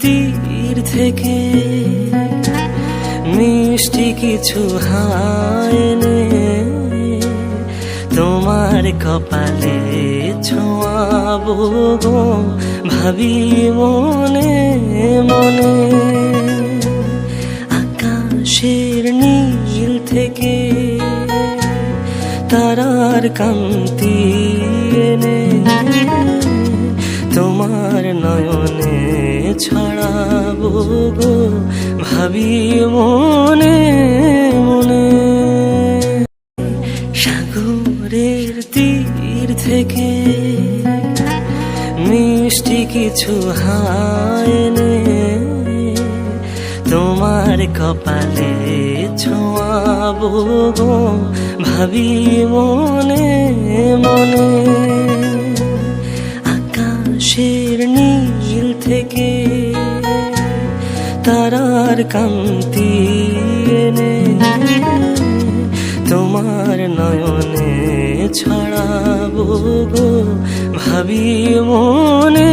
তীর থেকে মিষ্টি কিছু হায়নে তোমার কপালে ছোঁয়াবো গো ভাবি মনে মনে। আকাশের নীল থেকে তারার কান্তি এনে তোমার নয়নে ছড়াবো গো, ভাবি মনে মনে। সাগরের তীর থেকে মিষ্টি কিছু হায়নে তোমার কপালে ছোঁয়াবো গো, ভাবি মনে মনে। আকাশের নীল থেকে তারার কান্তি এনে তোমার নয়নে ছড়াবো গো ভাবি মনে।